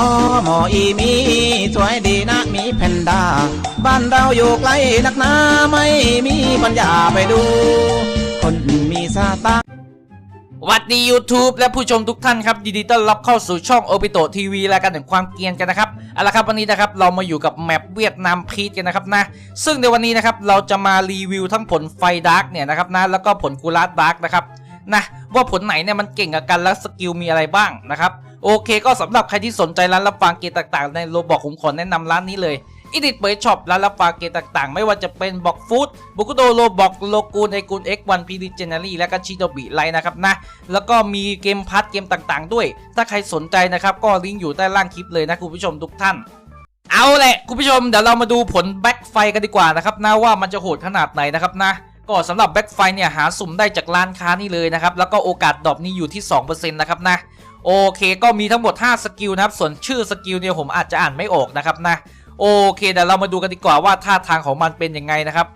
อหมออีมีสวยดีนะมีแพนด้าบ้านเราอยู่ไกลนักหนาไม่มีปัญญาไปดู คนมีซาตาวัสดี YouTube และผู้ชมทุกท่านครับยินดีต้อนรับเข้าสู่ช่องโอปิโตทีวีรายการแห่งความเกรียนกันนะครับเอาละครับวันนี้นะครับเรามาอยู่กับแมปเวียดนามพีทกันนะครับนะซึ่งในวันนี้นะครับเราจะมารีวิวทั้งผลไฟดาร์กเนี่ยนะครับนะแล้วก็ผลกูราสดาร์กนะครับ นะว่าผลไหนเนี่ยมันเก่งกับกันและสกิลมีอะไรบ้างนะครับโอเคก็สำหรับใครที่สนใจร้านรับฟังเกมต่าง ๆ ในโรบอกผมขอแนะนำร้านนี้เลยอิดิทเปิดช็อปร้านรับฟังเกมต่างๆ ไม่ว่าจะเป็นบอกฟู้ดบุกุโดโรบอกโลกูนไอกูน X1 พีดีเจเนอรี่และก็ชิโดบิไลนะครับนะ แล้วก็มีเกมพัทเกมต่างๆ ด้วย ถ้าใครสนใจนะครับ ก็ลิงก์อยู่ใต้ล่างคลิปเลยนะคุณผู้ชมทุกท่าน เอาแหละคุณผู้ชมเดี๋ยวเรามาดูผลแบ็คไฟกันดีกว่านะครับนะว่ามันจะโหดขนาดไหนนะครับนะ ก็สำหรับแบ็คไฟเนี่ยหาสุ่มได้จากร้านค้านี่เลยนะครับ แล้วก็โอกาสดรอปนี่อยู่ที่2%นะครับนะโอเค ก็มีทั้งหมด 5 สกิลนะครับ ส่วนชื่อสกิลเนี่ยผมอาจจะอ่านไม่ออกนะครับนะโอเคเดี๋ยวเรามาดูกันดีกว่าว่าท่าทางของมันเป็นยังไงนะครับ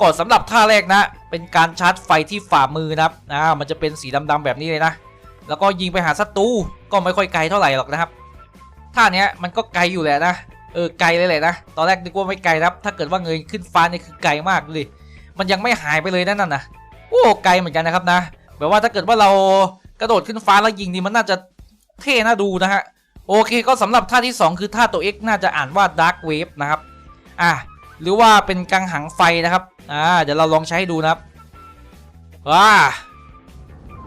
ก่อนสำหรับท่าแรกนะ เป็นการชาร์จไฟที่ฝ่ามือนะครับอ่ามันจะเป็นสีดำๆแบบนี้เลยนะ แล้วก็ยิงไปหาศัตรูก็ไม่ค่อยไกลเท่าไหร่หรอกนะครับท่าเนี้ยมันก็ไกลอยู่แหละนะเออไกลเลยแหละนะตอนแรกนึกว่าไม่ไกลนะครับ ถ้าเกิดว่าเงยขึ้นฟ้านี่คือไกลมากดูดิ มันยังไม่หายไปเลยนั่นน่ะโอ้ไกลเหมือนกันนะครับนะแบบว่าถ้าเกิดว่าเรากระโดดขึ้นฟ้าแล้วยิงนี่มันน่าจะเท่น่าดูนะฮะโอเคก็สำหรับท่าที่ 2 คือท่าตัว X น่าจะอ่านว่า Dark Wave นะครับอะหรือว่าเป็นกังหังไฟนะครับอ่าเดี๋ยวเราลองใช้ให้ดูนะครับว้า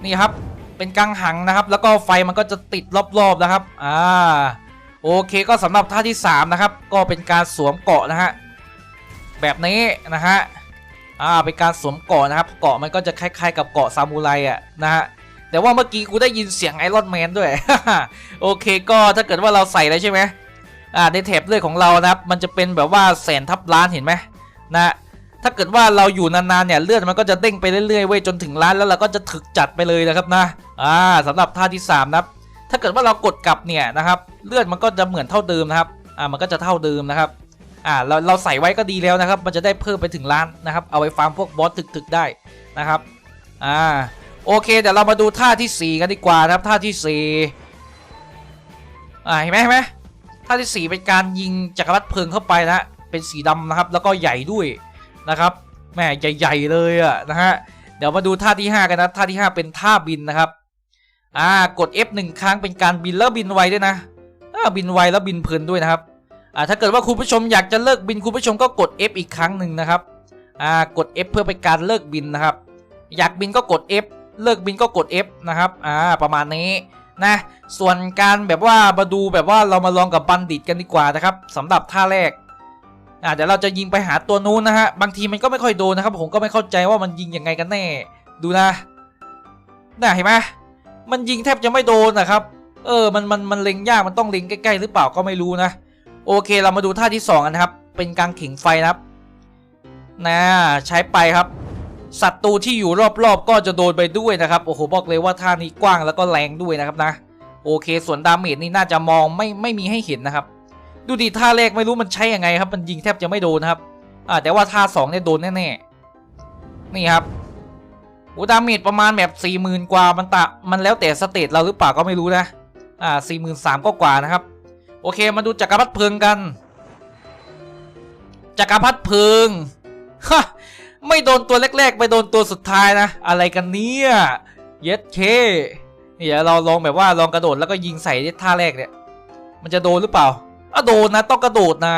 นี่ครับเป็นกังหังนะครับ แล้วก็ไฟมันก็จะติดรอบๆนะครับอ่าโอเคก็สำหรับท่าที่ 3 นะครับ ก็เป็นการสวมเกาะนะฮะแบบนี้นะฮะ อ่าเป็นการสวมเกาะนะครับ เกาะมันก็จะคล้ายๆ กับเกาะซามูไรอะนะฮะแต่ว่าเมื่อกี้กูได้ยินเสียงไอรอนแมนด้วย โอเคก็ถ้าเกิดว่าเราใส่แล้วใช่ไหมอ่าในแถบเลือดของเรานะครับ มันจะเป็นแบบว่าแสนทับล้านเห็นไหมนะถ้าเกิดว่าเราอยู่นานๆเนี่ยเลือดมันก็จะเด้งไปเรื่อยๆเว้ยจนถึงล้านแล้วเราก็จะถึกจัดไปเลยนะครับนะอ่าสำหรับท่าที่3นะครับถ้าเกิดว่าเรากดกลับเนี่ยนะครับ เลือดมันก็จะเหมือนเท่าเดิมนะครับอ่ามันก็จะเท่าเดิมนะครับ อ่าเราเราใส่ไว้ก็ดีแล้วนะครับ มันจะได้เพิ่มไปถึงล้านนะครับ เอาไปฟาร์มพวกบอสถึกๆได้นะครับอ่าโอเคเดี๋ยวเรามาดูท่าที่ 4 กันดีกว่านะครับท่าที่4อ่าเห็นไหมเห็นไหมท่าที่ 4 เป็นการยิงจักรวรรดิเพลิงเข้าไปนะเป็นสีดำนะครับ แล้วก็ใหญ่ด้วยนะครับแหม่ใหญ่ๆเลยอะนะฮะเดี๋ยวมาดูท่าที่ 5 กันนะท่าที่ 5 เป็นท่าบินนะครับอ่ากด F 1 ครั้งเป็นการบินแล้วบินไวด้วยนะอ่าบินไวแล้วบินเพลินด้วยนะครับ อ่าถ้าเกิดว่าคุณผู้ชมอยากจะเลิกบินคุณผู้ชมก็กด F อีกครั้งหนึ่งนะครับอ่ากด F เพื่อเป็นการเลิกบินนะครับ อยากบินก็กด F เลิกบินก็กด F นะครับอ่าประมาณนี้นะส่วนการแบบว่ามาดูแบบว่าเรามาลองกับบัณฑิตกันดีกว่านะครับสำหรับท่าแรกอ่าเดี๋ยวเราจะยิงไปหาตัวนู้นนะฮะบางทีมันก็ไม่ค่อยโดนนะครับ ผมก็ไม่เข้าใจว่ามันยิงยังไงกันแน่ ดูนะน่าเห็นไหมมันยิงแทบจะไม่โดนนะครับ เออมันมันมันเล็งยากมันต้องเล็งใกล้ๆหรือเปล่าก็ไม่รู้นะ โอเคเรามาดูท่าที่สองกันนะครับ เป็นการขิงไฟนะครับนะใช้ไปครับศัตรูที่อยู่รอบๆ ก็จะโดนไปด้วยนะครับโอ้โหบอกเลยว่าท่านี้กว้างแล้วก็แรงด้วยนะครับนะ โอเค ส่วนดาเมจนี่น่าจะมองไม่ไม่มีให้เห็นนะครับ ดูดิท่าแรกไม่รู้มันใช้ยังไงครับ มันยิงแทบจะไม่โดนครับอ่าแต่ว่าท่าสองเนี่ยโดนแน่ๆนี่ครับโอ้ดาเมจประมาณแบบสี่หมื่นกว่ามันตะมันแล้วแต่สเตตเราหรือเปล่าก็ไม่รู้นะอ่าสี่หมื่นสามก็กว่านะครับ โอเค มาดูจักรพรรดิเพลิงกัน จักรพรรดิเพลิงฮะไม่โดนตัวแรก ๆ ไปโดนตัวสุดท้ายนะ อะไรกันเนี่ยเย็ดเคนี่เดี๋ยวเราลองแบบว่าลองกระโดดแล้วก็ยิงใส่ท่าแรกเนี่ย มันจะโดนหรือเปล่าอะโดนนะต้องกระโดดนะ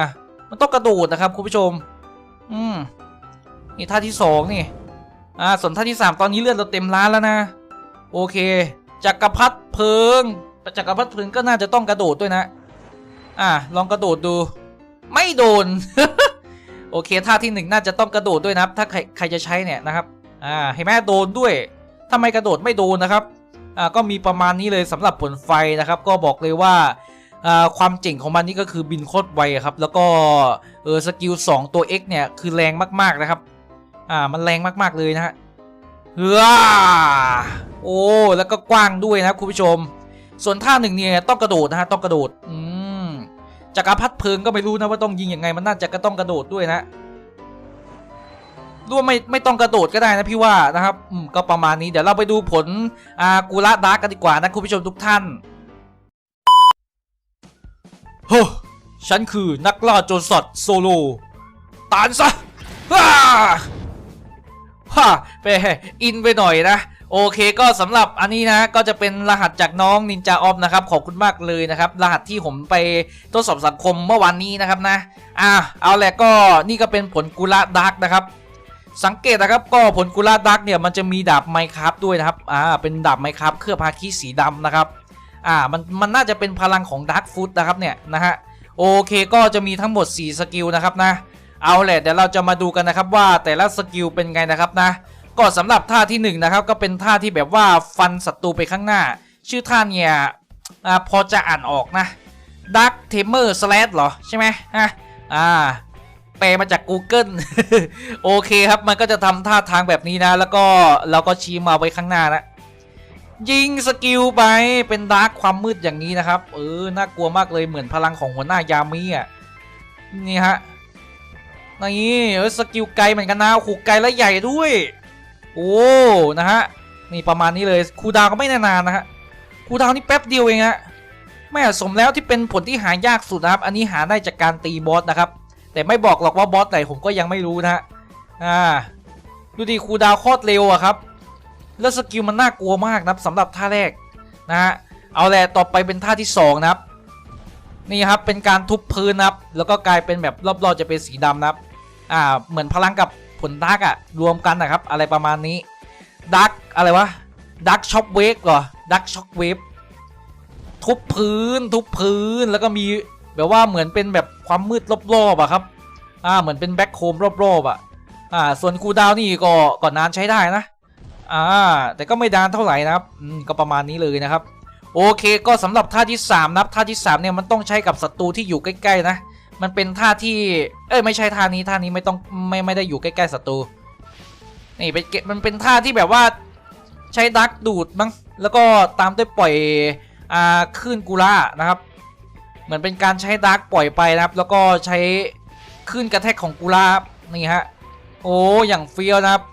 มันต้องกระโดดนะครับคุณผู้ชม อืมนี่ท่าที่สองนี่ อ่า ส่วนท่าที่สามตอนนี้เลือดเราเต็มล้านแล้วนะ โอเคจักรพรรดิเพลิงจักรพรรดิเพลิงก็น่าจะต้องกระโดดด้วยนะ อ่าลองกระโดดดู ไม่โดน โอเคท่าที่หนึ่งน่าจะต้องกระโดดด้วยนะครับ ถ้าใครใครจะใช้เนี่ยนะครับอ่าเห็นไหมโดนด้วยทำไมกระโดดไม่โดนนะครับอ่าก็มีประมาณนี้เลยสำหรับผลไฟนะครับ ก็บอกเลยว่าอ่าความเจ๋งของมันนี่ก็คือบินโคตรไวครับ แล้วก็เออสกิล2ตัว X เนี่ยคือแรงมากๆนะครับ อ่ามันแรงมากๆเลยนะฮะเฮ้อโอ้แล้วก็กว้างด้วยนะครับคุณผู้ชม ส่วนท่าหนึ่งเนี่ยต้องกระโดดนะฮะต้องกระโดดอืม จักรพรรดิเพลิงก็ไม่รู้นะว่าต้องยิงยังไงมันน่าจะก็ต้องกระโดดด้วยนะรู้ว่าไม่ไม่ต้องกระโดดก็ได้นะพี่ว่านะครับอืมก็ประมาณนี้เดี๋ยวเราไปดูผลอ่ากูระดาร์กกันดีกว่านะคุณผู้ชมทุกท่านเฮ้ฉันคือนักล่าโจรสัตว์โซโลตานซะฮ่าฮ่าไปอินไปหน่อยนะ โอเคก็สำหรับอันนี้นะก็จะเป็นรหัสจากน้องนินจาออฟนะครับขอบคุณมากเลยนะครับ รหัสที่ผมไปทดสอบสังคมเมื่อวานนี้นะครับนะอ่าเอาแหละก็นี่ก็เป็นผลกุละดักนะครับ สังเกตนะครับก็ผลกุละดักเนี่ยมันจะมีดาบไมครับด้วยนะครับอ่าเป็นดาบไมครับเคลือบฮาคิสีดำนะครับอ่ามันมันน่าจะเป็นพลังของดักฟุตนะครับเนี่ยนะฮะโอเคก็จะมีทั้งหมด 4 สกิลนะครับนะเอาแหละเดี๋ยวเราจะมาดูกันนะครับว่าแต่ละสกิลเป็นไงนะครับนะ ก็สำหรับท่าที่1นะครับก็เป็นท่าที่แบบว่าฟันศัตรูไปข้างหน้า ชื่อท่าเนี่ยอพอจะอ่านออกนะดักเทมเมอร์สแลดเหรอใช่ไหมฮะอ่าแปลมาจาก Google โอเคครับมันก็จะทำท่าทางแบบนี้นะ แล้วก็เราก็ชี้มาไว้ข้างหน้านะยิงสกิลไปเป็นดาร์คความมืดอย่างนี้นะครับ เออน่ากลัวมากเลยเหมือนพลังของหัวหน้ายามีอะนี่ฮะนี่เออสกิลไกลเหมือนกันนะขู่ไกลและใหญ่ด้วย โอ้นะฮะนี่ประมาณนี้เลยคูดาวก็ไม่นานๆนะฮะคูดาวนี่แป๊บเดียวเองฮะแม่สมแล้วที่เป็นผลที่หายากสุดนะครับ อันนี้หาได้จากการตีบอสนะครับ แต่ไม่บอกหรอกว่าบอสไหนผมก็ยังไม่รู้นะฮะอ่าดูดิคูดาวโคตรเร็วอะครับ แล้วสกิลมันน่ากลัวมากนะครับสำหรับท่าแรกนะฮะเอาแหละต่อไปเป็นท่าที่สองนะครับนี่ครับเป็นการทุบพื้นนะครับแล้วก็กลายเป็นแบบรอบๆจะเป็นสีดำนะครับอ่าเหมือนพลังกับ ผลดักอะรวมกันนะครับ อะไรประมาณนี้ดักอะไรวะดักช็อคเวฟเหรอดักช็อคเวฟทุบพื้นทุบพื้นแล้วก็มีแบบว่าเหมือนเป็นแบบความมืดรอบๆอะครับ อ่าเหมือนเป็นแบ็คโคมรอบๆอะอ่า ส่วนคูดาวนี่ก็ก่อนนานใช้ได้นะ อ่า แต่ก็ไม่ดานเท่าไหร่นะครับอืมก็ประมาณนี้เลยนะครับ โอเคก็สำหรับท่าที่ 3 นะครับท่าที่ 3 เนี่ยมันต้องใช้กับศัตรูที่อยู่ใกล้ๆนะ มันเป็นท่าที่ เอ้ยไม่ใช่ท่านี้ท่านี้ไม่ต้องไม่ไม่ได้อยู่ใกล้ๆศัตรูนี่เป็นเกมันเป็นท่าที่แบบว่าใช้ดักดูดมั้งแล้วก็ตามด้วยปล่อยอ่าคลื่นกูล่านะครับ เหมือนเป็นการใช้ดักปล่อยไปนะครับ แล้วก็ใช้คลื่นกระแทกของกูล่าครับนี่ฮะโอ้อย่างเฟี้ยวนะครับ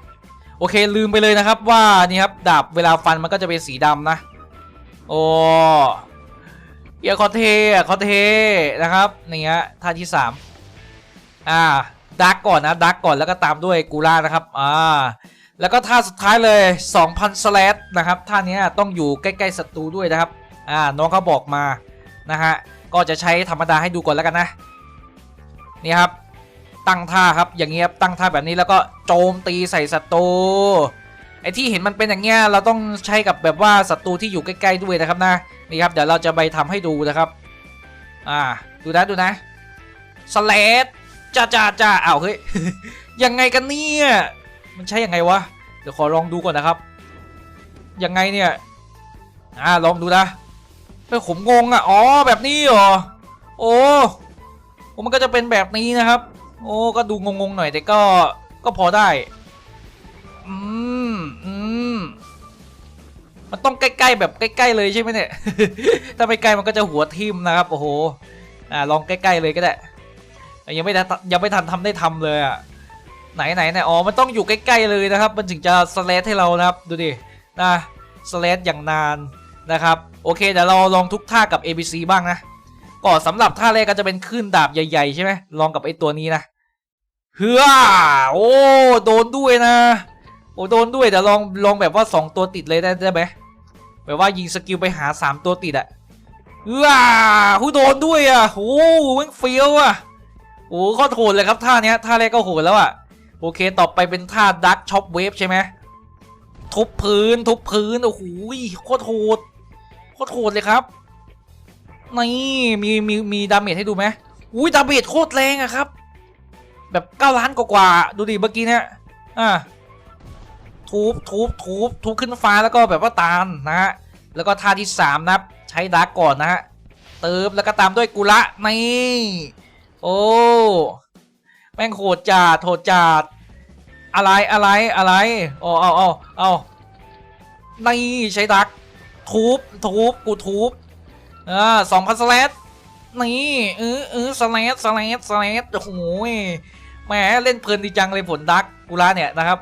โอเคลืมไปเลยนะครับว่านี่ครับดาบเวลาฟันมันก็จะเป็นสีดำนะ โอ้ เอียคอเทอะคอเทนะครับนี่ฮะท่าที่สามอ่าดักก่อนนะดักก่อนแล้วก็ตามด้วยกูล่านะครับอ่าแล้วก็ท่าสุดท้ายเลย 2,000สแลดนะครับท่านี้ต้องอยู่ใกล้ๆศัตรูด้วยนะครับอ่าน้องเขาบอกมานะฮะก็จะใช้ธรรมดาให้ดูก่อนแล้วกันนะนี่ครับตั้งท่าครับอย่างเงี้ยตั้งท่าแบบนี้แล้วก็โจมตีใส่ศัตรูไอ้ที่เห็นมันเป็นอย่างเงี้ยเราต้องใช้กับแบบว่าศัตรูที่อยู่ใกล้ๆด้วยนะครับนะ นี่ครับเดี๋ยวเราจะไปทำให้ดูนะครับ อ่า ดูนะดูนะสเลดจ้าจ้าจ้าอ้าวเฮ้ยยังไงกันเนี่ยมันใช้ยังไงวะเดี๋ยวขอลองดูก่อนนะครับยังไงเนี่ยอ่าลองดูนะเฮ้ยผมงงอะอ๋อแบบนี้เหรอโอ้โอ้มันก็จะเป็นแบบนี้นะครับ โอ้ก็ดูงงๆหน่อยแต่ก็ก็พอได้ มันต้องใกล้ๆแบบใกล้ๆเลยใช่ไหมเนี่ย ถ้าไม่ใกล้มันก็จะหัวทิ่มนะครับ โอ้โห อ่าลองใกล้ๆเลยก็ได้ ยังไม่ได้ยังไม่ทันทำได้ทำเลยอะ ไหนไหนไหนอ๋อ มันต้องอยู่ใกล้ๆเลยนะครับ มันถึงจะสเลดให้เรานะครับ ดูดิ นะสเลดอย่างนานนะครับ โอเคเดี๋ยวเราลองทุกท่ากับ ABC บ้างนะ ก็สำหรับท่าแรกก็จะเป็นคลื่นดาบใหญ่ๆใช่ไหมลองกับไอ้ตัวนี้นะเฮือโอ้ โดนด้วยนะ โอ้ โดนด้วยแต่ลอง ลองแบบว่า 2 ตัวติดเลยได้ได้ไหม แบบว่ายิงสกิลไปหา 3 ตัวติดอะเฮือหูโดนด้วยอะโอ้แม่งเฟี้ยวอะโอ้โคตรโหดเลยครับท่าเนี้ยท่าแรกก็โหดแล้วอะโอเคต่อไปเป็นท่าดักช็อปเวฟใช่ไหมทุบพื้นทุบพื้นโอ้โหโคตรโหดโคตรโหดเลยครับนี่มีมีมีดาเมจให้ดูไหมอุ้ยดาเมจโคตรแรงอะครับ แบบ9ล้านกว่าดูดิเมื่อกี้เนี่ยอ่า ทุบทุบทุบทุบขึ้นฟ้าแล้วก็แบบว่าตามนะฮะแล้วก็ท่าที่ 3 นะครับ ใช้ดาร์กก่อนนะฮะเติมแล้วก็ตามด้วยกุละนี่โอ้แม่งโหดจัดโหดจัดอะไรอะไรอะไรอ๋อเอาเอาเอานี่ใช้ดักทุบทุบกูทุบอ่าสองพันสแลดนี่เออเออสแลดสแลดสแลดโอ้โหแหมเล่นเพลินดีจังเลยผลดักกูล่าเนี่ยนะครับ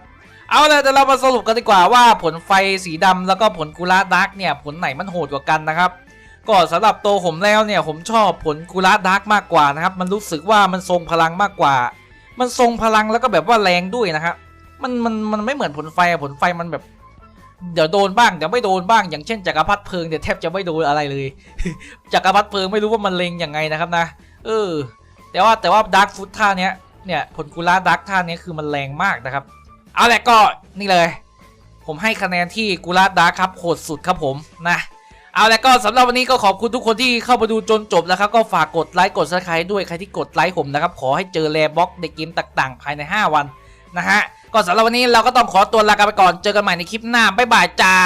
เอาเลยเดี๋ยวเรามาสรุปกันดีกว่าว่าผลไฟสีดำแล้วก็ผลกูล่าดักเนี่ยผลไหนมันโหดกว่ากันนะครับก็สำหรับตัวผมแล้วเนี่ยผมชอบผลกุลาดาร์กมากกว่านะครับมันรู้สึกว่ามันทรงพลังมากกว่า มันทรงพลังแล้วก็แบบว่าแรงด้วยนะครับมันมันมันไม่เหมือนผลไฟผลไฟมันแบบ เดี๋ยวโดนบ้างเดี๋ยวไม่โดนบ้างอย่างเช่นจักรพรรดิเพลิงเดี๋ยวแทบจะไม่โดนอะไรเลยจักรพรรดิเพลิงไม่รู้ว่ามันเล็งยังไงนะครับนะเออแต่ว่าแต่ว่าดาร์กฟุตท่าเนี้ยเนี่ยผลกุลาดาร์กท่าเนี้ยคือมันแรงมากนะครับ เอาแหละก็นี่เลย ผมให้คะแนนที่กุลาดดาครับโหดสุดครับผมนะเอาแล้วก็สำหรับวันนี้ก็ขอบคุณทุกคนที่เข้ามาดูจนจบนะครับ ก็ฝากกดไลค์กดซับสไครต์ด้วยใครที่กดไลค์ผมนะครับ ขอให้เจอแลบ็อกในเกมต่างๆ ภายใน 5 วันนะฮะ ก็สำหรับวันนี้เราก็ต้องขอตัวลากันไปก่อนเจอกันใหม่ในคลิปหน้าบ๊ายบายจ้า